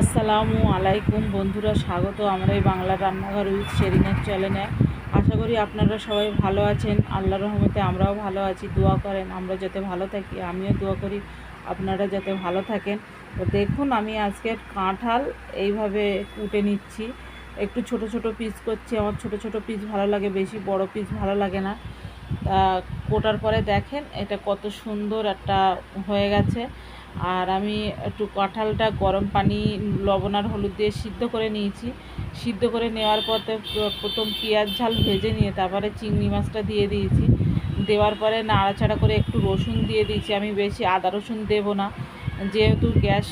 আসসালামু আলাইকুম বন্ধুরা, স্বাগত। আমরা এই বাংলা রান্নাঘর উইথ শেরিনের চ্যানেলে আশা করি আপনারা সবাই ভালো আছেন। আল্লাহ রহমতে আমরাও ভালো আছি। দোয়া করেন, আমরা যাতে ভালো থাকি। আমিও দোয়া করি, আপনারা যাতে ভালো থাকেন। তো দেখুন, আমি আজকে কাঁঠাল এইভাবে কুটে নিচ্ছি। একটু ছোট ছোট পিস করছি। আমার ছোট ছোট পিস ভালো লাগে, বেশি বড় পিস ভালো লাগে না। কোটার পরে দেখেন এটা কত সুন্দর একটা হয়ে গেছে। আর আমি একটু কাঁঠালটা গরম পানি, লবণ আর হলুদ দিয়ে সিদ্ধ করে নিয়েছি। সিদ্ধ করে নেওয়ার পরে প্রথম পেঁয়াজ ঝাল ভেজে নিয়ে তারপরে চিংড়ি মাছটা দিয়ে দিয়েছি। দেওয়ার পরে নাড়াচাড়া করে একটু রসুন দিয়ে দিয়েছি। আমি বেশি আদা রসুন দেবো না। যেহেতু গ্যাস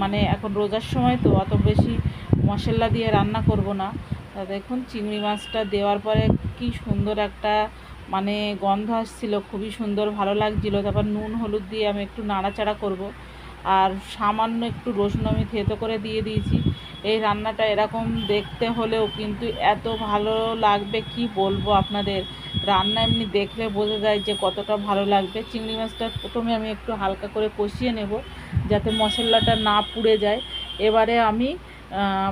মানে এখন রোজার সময় তো অত বেশি মশলা দিয়ে রান্না করব না। তা দেখুন, চিংড়ি মাছটা দেওয়ার পরে কি সুন্দর একটা মানে গন্ধ আসছিল, খুবই সুন্দর, ভালো লাগছিল। তারপর নুন, হলুদ দিয়ে আমি একটু নাড়াচাড়া করব। আর সামান্য একটু রসুন আমি থেতো করে দিয়ে দিয়েছি। এই রান্নাটা এরকম দেখতে হলেও কিন্তু এত ভালো লাগবে, কি বলব আপনাদের? রান্না এমনি দেখলে বোঝা যায় যে কতটা ভালো লাগবে। চিংড়ি মাছটা প্রথমে আমি একটু হালকা করে কষিয়ে নেব, যাতে মশলাটা না পুড়ে যায়। এবারে আমি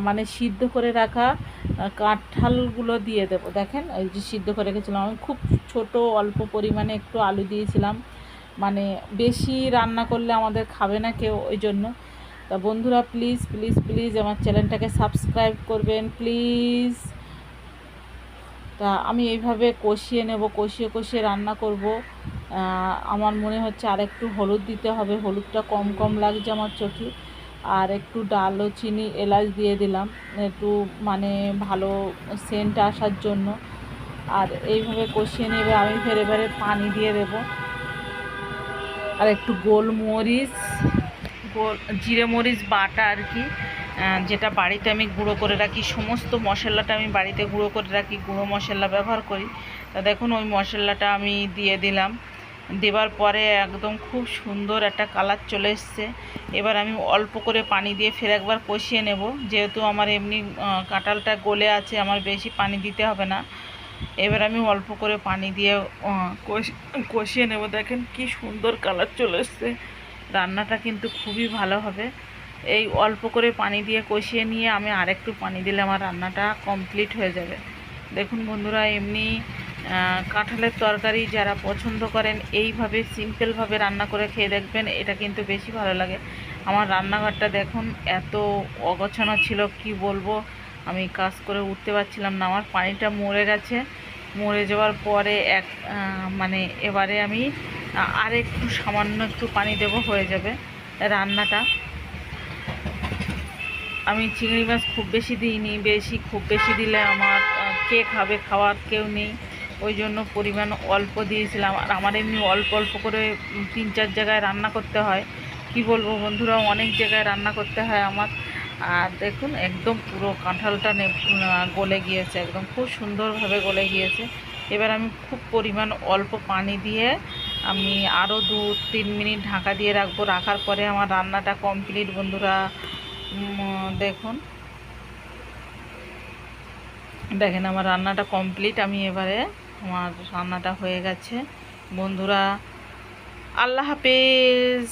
মানে সিদ্ধ করে রাখা কাঁঠালগুলো দিয়ে দেবো। দেখেন, এই যে সিদ্ধ করে রেখেছিলাম। আমি খুব ছোট, অল্প পরিমাণে একটু আলু দিয়েছিলাম। মানে বেশি রান্না করলে আমাদের খাবে না কেউ, ওই জন্য। তা বন্ধুরা প্লিজ প্লিজ প্লিজ আমার চ্যানেলটাকে সাবস্ক্রাইব করবেন প্লিজ তা আমি এইভাবে কষিয়ে নেব, কষিয়ে কষিয়ে রান্না করব। আমার মনে হচ্ছে আর একটু হলুদ দিতে হবে। হলুদটা কম কম লাগছে আমার চোখে। আর একটু দারচিনি এলাচ দিয়ে দিলাম, একটু মানে ভালো সেন্ট আসার জন্য। আর এইভাবে কষিয়ে নেবে আমি ফের এবারে পানি দিয়ে দেব। আর একটু গোলমরিচ, গোল, জিরে মরিচ বাটা আর কি যেটা বাড়িতে আমি গুঁড়ো করে রাখি। সমস্ত মশলাটা আমি বাড়িতে গুঁড়ো করে রাখি, গুঁড়ো মশলা ব্যবহার করি। তা দেখুন, ওই মশলাটা আমি দিয়ে দিলাম। দেওয়ার পরে একদম খুব সুন্দর একটা কালার চলে এসছে। এবার আমি অল্প করে পানি দিয়ে ফের একবার কষিয়ে নেব। যেহেতু আমার এমনি আহ, কাঁঠালটা গলে আছে আমার বেশি পানি দিতে হবে না। এবার আমি অল্প করে পানি দিয়ে কষিয়ে নেব। দেখেন কি সুন্দর কালার চলে এসছে। রান্নাটা কিন্তু খুবই ভালো হবে। এই অল্প করে পানি দিয়ে কষিয়ে নিয়ে আমি আরেকটু পানি দিলে আমার রান্নাটা কমপ্লিট হয়ে যাবে। দেখুন বন্ধুরা এমনি কাঁঠালের তরকারি যারা পছন্দ করেন, এইভাবে সিম্পলভাবে রান্না করে খেয়ে দেখবেন, এটা কিন্তু বেশি ভালো লাগে। আমার রান্নাঘরটা দেখুন, এত অগোছানো ছিল, কি বলব? আমি কাজ করে উঠতে পারছিলাম না, আমার পানিটা মরে গেছে। মরে যাওয়ার পরে এক মানে এবারে আমি আর একটু সামান্য একটু পানি দেবো, হয়ে যাবে রান্নাটা। আমি চিংড়ি মাছ খুব বেশি দিইনি, বেশি, খুব বেশি দিলে আমার কে খাবে খাওয়ার কেউ নেই। ওই জন্য পরিমাণ অল্প দিয়েছিলাম। আর আমার এমনি অল্প অল্প করে তিন চার জায়গায় রান্না করতে হয়। কি বলব বন্ধুরা, অনেক জায়গায় রান্না করতে হয় আমার। আর দেখুন, একদম পুরো কাঁঠালটা নে গলে গিয়েছে, একদম খুব সুন্দরভাবে গলে গিয়েছে। এবার আমি খুব পরিমাণ অল্প পানি দিয়ে আমি আরও দু, তিন মিনিট ঢাকা দিয়ে রাখব। রাখার পরে আমার রান্নাটা কমপ্লিট, বন্ধুরা। দেখুন। দেখেন, আমার রান্নাটা কমপ্লিট। আমি এবারে আমার রান্নাটা হয়ে গেছে। বন্ধুরা আল্লাহ হাফেজ।